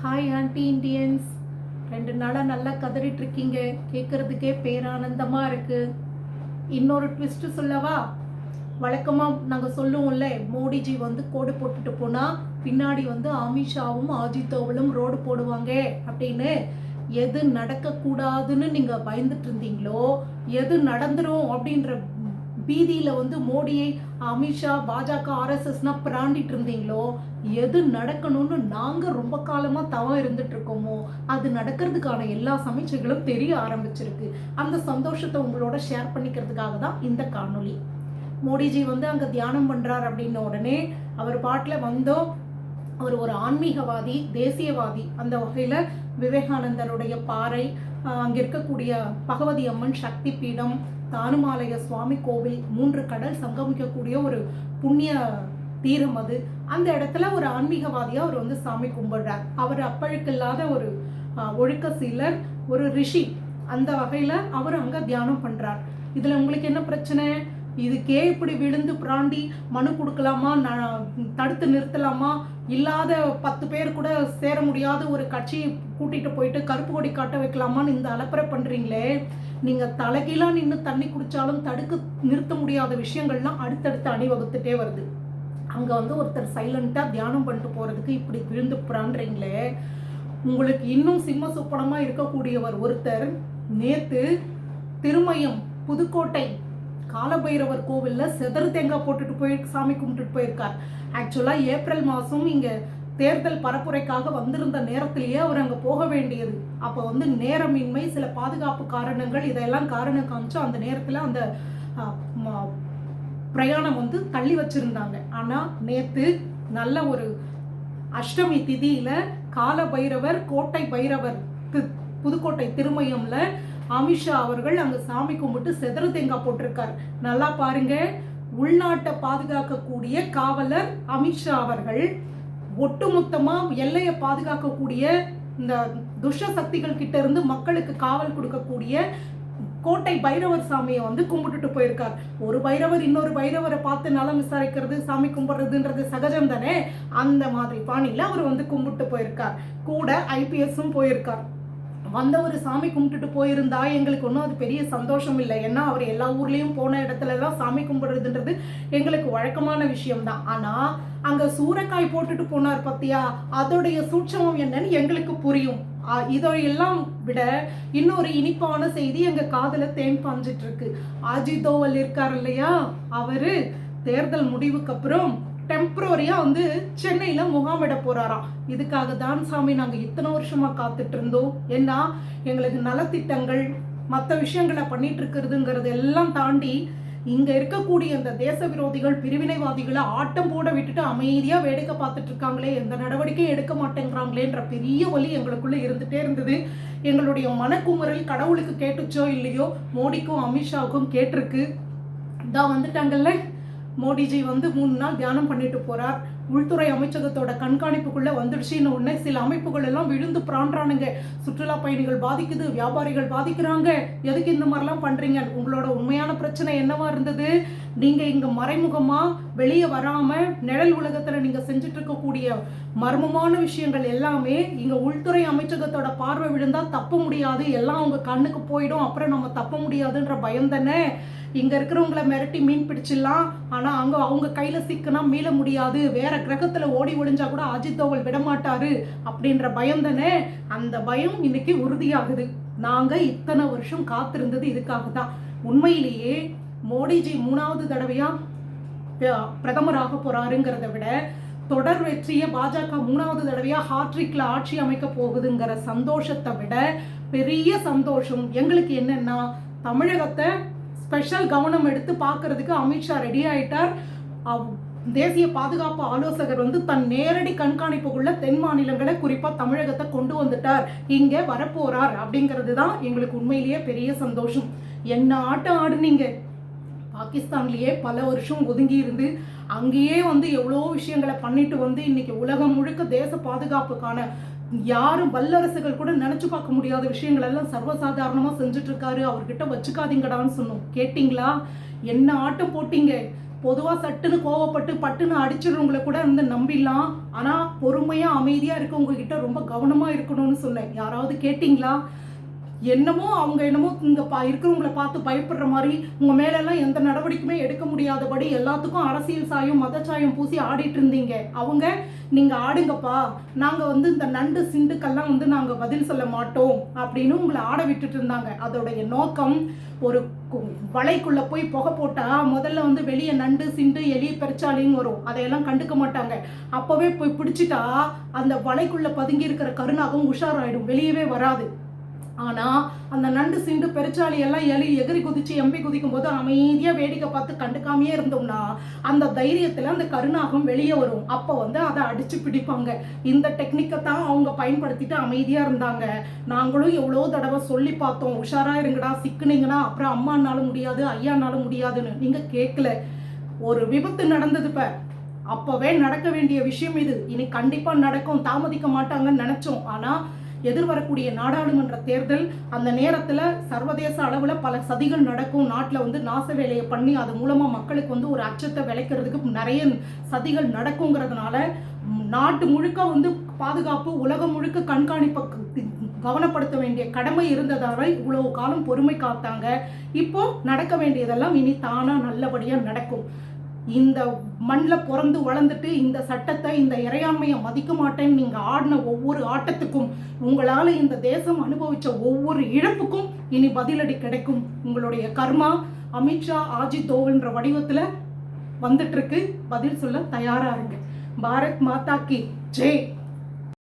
Hi aunty Indians ரெண்டு நாளாக நல்லா கதறிட்டு இருக்கீங்க கேட்குறதுக்கே பேரானந்தமாக இருக்கு. இன்னொரு ட்விஸ்ட்டு சொல்லவா? வழக்கமாக நாங்கள் சொல்லுவோம்ல மோடிஜி வந்து கோடு போட்டுட்டு போனால் பின்னாடி வந்து அமித்ஷாவும் அஜித்தோவலும் ரோடு போடுவாங்க அப்படின்னு. எது நடக்கக்கூடாதுன்னு நீங்கள் பயந்துட்டு இருந்தீங்களோ எது நடந்துடும் அப்படின்ற பீதியில் வந்து மோடியை அமித்ஷா பாஜக ஆர்எஸ்எஸ்னா பிராண்டிட்டு இருந்தீங்களோ? எது நடக்கணும்னு நாங்கள் ரொம்ப காலமாக தவம் இருந்துட்டு இருக்கோமோ? அது நடக்கிறதுக்கான எல்லா சமைச்சைகளும் தெரிய ஆரம்பிச்சிருக்கு. அந்த சந்தோஷத்தை உங்களோட ஷேர் பண்ணிக்கிறதுக்காக தான் இந்த காணொளி. மோடிஜி வந்து அங்கே தியானம் பண்ணுறார் அப்படின்ன உடனே அவர் பாட்டில் வந்தோம். அவர் ஒரு ஆன்மீகவாதி தேசியவாதி. அந்த வகையில் விவேகானந்தருடைய பாறை அங்கே இருக்கக்கூடிய பகவதி அம்மன் சக்தி பீடம் தானுமாலய சுவாமி கோவில் மூன்று கடல் சங்கமிக்கக்கூடிய ஒரு புண்ணிய தீரம் அது. அந்த இடத்துல ஒரு ஆன்மீகவாதியா அவர் வந்து சாமி கும்பிடுறார். அவர் அப்பழுக்கில்லாத ஒரு ஒழுக்க சீலர் ஒரு ரிஷி. அந்த வகையில அவர் அங்க தியானம் பண்றார். இதுல உங்களுக்கு என்ன பிரச்சனை? இதுக்கே இப்படி விழுந்து பிராண்டி மனு கொடுக்கலாமா? ந- தடுத்து நிறுத்தலாமா? இல்லாத பத்து பேர் கூட சேர முடியாத ஒரு கட்சியை கூட்டிட்டு போயிட்டு கருப்பு கொடி காட்ட வைக்கலாமான்னு இந்த அலப்பறை பண்றீங்களே. நீங்க தலைகீழா நின்று தண்ணி குடிச்சாலும் தடுக்க நிறுத்த முடியாத விஷயங்கள்லாம் அடுத்தடுத்து அணிவகுத்துட்டே வருது. அங்க வந்து ஒருத்தர் சைலண்டா தியானம் பண்ணிட்டு போறதுக்கு இப்படி விழுந்து புறான்றீங்களே. உங்களுக்கு இன்னும் சிம்ம சுப்பனமாக இருக்கக்கூடியவர் ஒருத்தர் நேத்து திருமயம் புதுக்கோட்டை காலபைரவர் கோவில்ல செதறு தேங்காய் போட்டுட்டு போய் சாமி கும்பிட்டுட்டு போயிருக்கார். ஆக்சுவலா ஏப்ரல் மாசம் இங்க தேர்தல் பரப்புரைக்காக வந்திருந்த நேரத்திலேயே அவர் அங்கே போக வேண்டியது. அப்போ வந்து நேரமின்மை சில பாதுகாப்பு காரணங்கள் இதையெல்லாம் காரணம் காமிச்சு அந்த நேரத்தில் அந்த ம- பிரயாணம் வந்து தள்ளி வச்சிருந்தாங்க. ஆனால் நேற்று நல்ல ஒரு அஷ்டமி திதியில கால பைரவர் கோட்டை பைரவர் புதுக்கோட்டை திருமயம்ல அமித்ஷா அவர்கள் அங்க சாமி கும்பிட்டு செதறு தேங்காய் போட்டிருக்கார். நல்லா பாருங்க. உள்நாட்டை பாதுகாக்கக்கூடிய காவலர் அமித்ஷா அவர்கள். ஒட்டுமொத்தமா எல்லையை பாதுகாக்கக்கூடிய இந்த துஷ்ட சக்திகள் கிட்ட இருந்து மக்களுக்கு காவல் கொடுக்கக்கூடிய கோட்டை பைரவர் சாமியை வந்து கும்பிட்டுட்டு போயிருக்கார். ஒரு பைரவர் இன்னொரு பைரவரை பார்த்து நலம் விசாரிக்கிறது சாமி கும்பிடுறதுன்றது சகஜம் தானே அந்த மாதிரி பாணியில அவர் வந்து கும்பிட்டு போயிருக்கார். கூட ஐபிஎஸும் போயிருக்கார். வந்தவர் சாமி கும்பிட்டுட்டு போயிருந்தா எங்களுக்கு ஒன்றும் அது பெரிய சந்தோஷம் இல்லை. ஏன்னா அவர் எல்லா ஊர்லேயும் போன இடத்துல சாமி கும்பிடுறதுன்றது எங்களுக்கு வழக்கமான விஷயம்தான். ஆனால் அங்கே சூறைக்காய் போட்டுட்டு போனார் பத்தியா? அதோடைய சூட்சமம் என்னன்னு எங்களுக்கு புரியும். இதையெல்லாம் விட இன்னொரு இனிப்பான செய்தி எங்க காதில் தேன் பாஞ்சிட்டு இருக்கு. அஜித் தோவல் இருக்கார் இல்லையா? அவரு தேர்தல் முடிவுக்கு அப்புறம் டெம்ப்ரவரியாக வந்து சென்னையில் முகாமிட போகிறாராம் இதுக்காக தான் சாமி நாங்கள் இத்தனை வருஷமாக காத்துட்டு இருந்தோம். ஏன்னா எங்களுக்கு நலத்திட்டங்கள் மற்ற விஷயங்களை பண்ணிட்டு இருக்கிறதுங்கிறது எல்லாம் தாண்டி இங்கே இருக்கக்கூடிய இந்த தேச விரோதிகள் பிரிவினைவாதிகளை ஆட்டம் போட விட்டுட்டு அமைதியாக வேடிக்கை பார்த்துட்டு இருக்காங்களே எந்த நடவடிக்கையும் எடுக்க மாட்டேங்கிறாங்களேன்ற பெரிய வலி எங்களுக்குள்ளே இருந்துகிட்டே இருந்தது. எங்களுடைய மனக்குமுறல் கடவுளுக்கு கேட்டுச்சோ இல்லையோ மோடிக்கும் அமித்ஷாவுக்கும் கேட்டிருக்கு. இதான் வந்துட்டாங்கல்ல? மோடிஜி வந்து மூணு நாள் தியானம் பண்ணிட்டு போறார். உள்துறை அமைச்சகத்தோட கண்காணிப்புக்குள்ள வந்துடுச்சுன்னு உடனே சில அமைப்புகள் எல்லாம் விழுந்து பிராண்டானுங்க சுற்றுலா பயணிகள் பாதிக்குது வியாபாரிகள் பாதிக்கிறாங்க. எதுக்கு இந்த மாதிரிலாம் பண்றீங்க? உங்களோட உண்மையான பிரச்சனை என்னவா இருந்தது? நீங்க இங்க மறைமுகமா வெளியே வராம நிழல் உலகத்துல நீங்க செஞ்சுட்டு இருக்கக்கூடிய மர்மமான விஷயங்கள் எல்லாமே இங்க உள்துறை அமைச்சகத்தோட பார்வை விழுந்தா தப்ப முடியாது. எல்லாம் உங்க கண்ணுக்கு போயிடும். அப்புறம் நம்ம தப்ப முடியாதுன்ற பயம் தானே? இங்க இருக்கிறவங்கள மிரட்டி மீன் பிடிச்சிடலாம். ஆனா அங்க அவங்க கையில சிக்கினா மீள முடியாது. வேற கிரகத்துல ஓடி ஒழிஞ்சா கூட அஜித் தோவல் விடமாட்டாரு அப்படின்ற பயம் தானே? அந்த பயம் இன்னைக்கு உறுதியாகுது. நாங்க இத்தனை வருஷம் காத்திருந்தது இதுக்காக தான் உண்மையிலேயே மோடிஜி மூணாவது தடவையா பிரதமராக போறாருங்கிறத விட தொடர் வெற்றியை பாஜக மூணாவது தடவையா ஹாட்ரிக்ல ஆட்சி அமைக்க போகுதுங்கிற சந்தோஷத்தை விட பெரிய சந்தோஷம். எங்களுக்கு என்னன்னா தமிழகத்தை ஸ்பெஷல் கவனம் எடுத்து பார்க்கறதுக்கு அமித்ஷா ரெடி ஆயிட்டார். அவ்- தேசிய பாதுகாப்பு ஆலோசகர் வந்து தன் நேரடி கண்காணிப்புக்குள்ள தென் மாநிலங்களை குறிப்பா தமிழகத்தை கொண்டு வந்துட்டார். இங்க வரப்போறார் அப்படிங்கிறது தான் எங்களுக்கு உண்மையிலேயே பெரிய சந்தோஷம். என்ன ஆட்டம் ஆடுனீங்க? பாகிஸ்தான்லேயே பல வருஷம் ஒதுங்கி இருந்து அங்கேயே வந்து எவ்வளோ விஷயங்களை பண்ணிட்டு வந்து இன்னைக்கு உலகம் முழுக்க தேச பாதுகாப்புக்கான யாரும் வல்லரசுகள் கூட நினைச்சு பார்க்க முடியாத விஷயங்கள் எல்லாம் சர்வசாதாரணமாக செஞ்சுட்டு இருக்காரு அவர்கிட்ட வச்சுக்காதீங்கடான்னு சொன்னோம். கேட்டிங்களா? என்ன ஆட்டம் போட்டீங்க? பொதுவா சட்டுன்னு கோவப்பட்டு பட்டுன்னு அடிச்சிடுறவங்களை கூட வந்து நம்பிடலாம். ஆனா பொறுமையா அமைதியா இருக்கவங்க கிட்ட ரொம்ப கவனமா இருக்கணும்னு சொன்னேன். யாராவது கேட்டிங்களா? என்னமோ அவங்க என்னமோ இந்த பா இருக்கிறவங்கள பார்த்து பயப்படுற மாதிரி உங்க மேலெல்லாம் எந்த நடவடிக்கையுமே எடுக்க முடியாதபடி எல்லாத்துக்கும் அரசியல் சாயம் மத சாயம் பூசி ஆடிட்டு இருந்தீங்க. அவங்க நீங்க ஆடுங்கப்பா. நாங்க வந்து இந்த நண்டு சிண்டுக்கெல்லாம் வந்து நாங்க பதில் சொல்ல மாட்டோம் அப்படின்னு உங்களை ஆட விட்டுட்டு இருந்தாங்க. அதோடைய நோக்கம் ஒரு வலைக்குள்ளே வலைக்குள்ள போய் புகை போட்டா முதல்ல வந்து வெளியே நண்டு சிண்டு எலி பெருச்சாலின்னு வரும். அதையெல்லாம் கண்டுக்க மாட்டாங்க. அப்பவே போய் பிடிச்சிட்டா அந்த வலைக்குள்ள பதுங்கி இருக்கிற கருணாகவும் உஷாராயிடும். வெளியவே வராது. ஆனா அந்த நண்டு சிண்டு பெருச்சாளி எல்லாம் எலி எகிரி குதிச்சு எம்பி குதிக்கும் போது அமைதியா வேடிக்கை பார்த்து கண்டுக்காமையே இருந்தோம்னா அந்த தைரியத்துல அந்த கருணாகம் வெளியே வரும். அப்போ வந்து அதை அடிச்சு பிடிப்பாங்க. இந்த டெக்னிக்கை தான் அவங்க பயன்படுத்திட்டு அமைதியா இருந்தாங்க. நாங்களும் எவ்வளோ தடவை சொல்லி பார்த்தோம். உஷாரா இருங்கடா சிக்குனீங்கன்னா அப்புறம் அம்மானாலும் முடியாது ஐயானாலும் முடியாதுன்னு. நீங்க கேட்கல. ஒரு விபத்து நடந்தது இப்ப. அப்பவே நடக்க வேண்டிய விஷயம் இது. இனி கண்டிப்பா நடக்கும். தாமதிக்க மாட்டாங்கன்னு நினைச்சோம். ஆனா எதிர்வரக்கூடிய நாடாளுமன்ற தேர்தல் அந்த நேரத்துல சர்வதேச அளவுல பல சதிகள் நடக்கும். நாட்டுல வந்து நாச வேலையை பண்ணி அது மூலமா மக்களுக்கு வந்து ஒரு அச்சத்தை விளைக்கிறதுக்கு நிறைய சதிகள் நடக்குங்கிறதுனால நாட்டு முழுக்க வந்து பாதுகாப்பு உலகம் முழுக்க கண்காணிப்பு கவனப்படுத்த வேண்டிய கடமை இருந்ததால இவ்வளவு காலம் பொறுமை காத்தாங்க. இப்போ நடக்க வேண்டியதெல்லாம் இனி தானா நல்லபடியா நடக்கும். இந்த மண்ணில் பிறந்து வளர்ந்துட்டு இந்த சட்டத்தை இந்த இறையாண்மையை மதிக்க மாட்டேன்னு நீங்கள் ஆடின ஒவ்வொரு ஆட்டத்துக்கும் உங்களால் இந்த தேசம் அனுபவித்த ஒவ்வொரு இழப்புக்கும் இனி பதிலடி கிடைக்கும். உங்களுடைய கர்மா அமித்ஷா ஆஜித் தோவல்ன்ற வடிவத்தில் வந்துட்டுருக்கு பதில் சொல்ல தயாராக இருங்க. பாரத் மாதா கி ஜெய்.